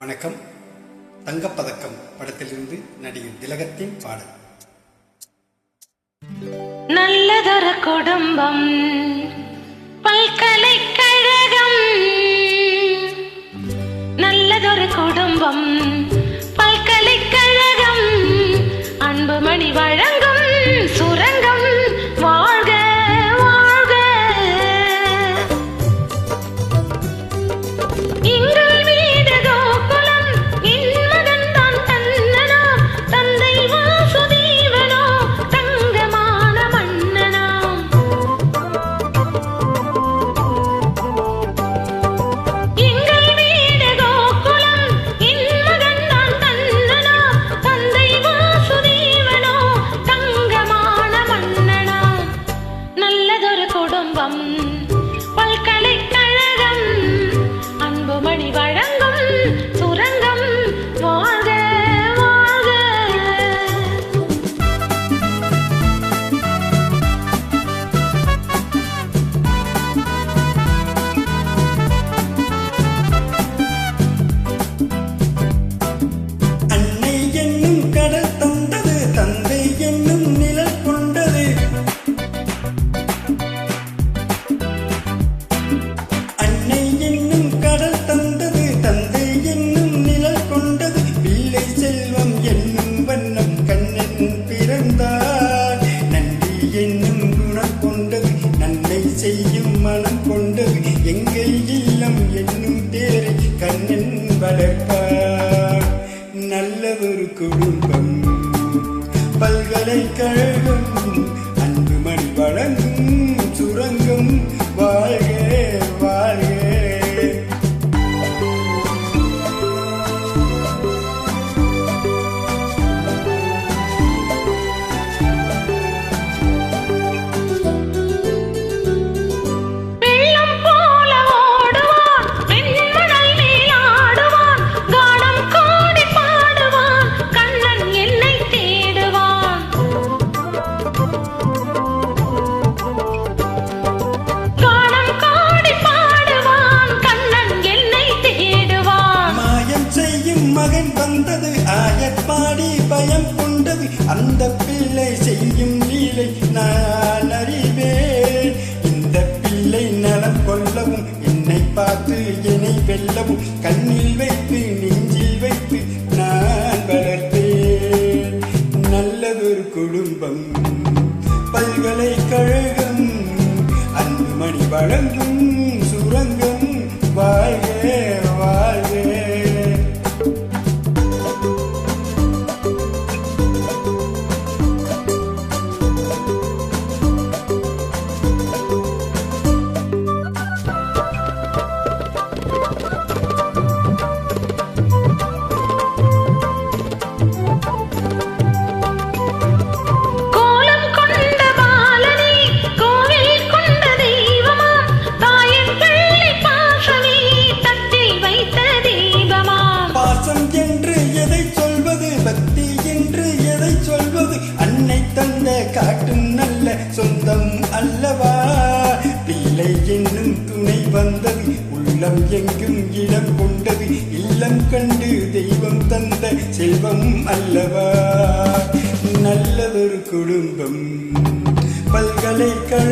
வணக்கம். தங்கப்பதக்கம் படத்திலிருந்து நடிகர் திலகத்தின் பாடல். நல்லதர குடும்பம் பல்கலைக்கழகம் நல்லதொரு குடும்பம் பல்கலைக்கழகம் அன்புமணி வழ நல்லதொரு குடும்பம். பல்கலைக்கழகம் அன்புமணி வழங்க கொண்டது எங்கள் இல்லம் என்னும் பேரை கண்ணன் வளர்ப்பார் நல்ல ஒரு குடும்பம் பல்கலைக்கழகம் பிள்ளை செய்யும் லீலை நான் அறிவேன். இந்த பிள்ளை நலம் கொள்ளவும் என்னை பார்த்து என்னை வெல்லவும் கண்ணில் வைத்து நெஞ்சில் வைத்து நான் வளர்த்தேன் நல்லதொரு குடும்பம் பல்கலைக்கழகம் அன்புமணி வழங்கும் சுரங்கம் வாழ்க அல்லவா? பிள்ளை என்னும் துணை வந்தது உள்ளம் எங்கும் இடம் கொண்டது இல்லம் கண்டு தெய்வம் தந்த செல்வம் அல்லவா? நல்லதொரு குடும்பம் பல்கலைக்கழக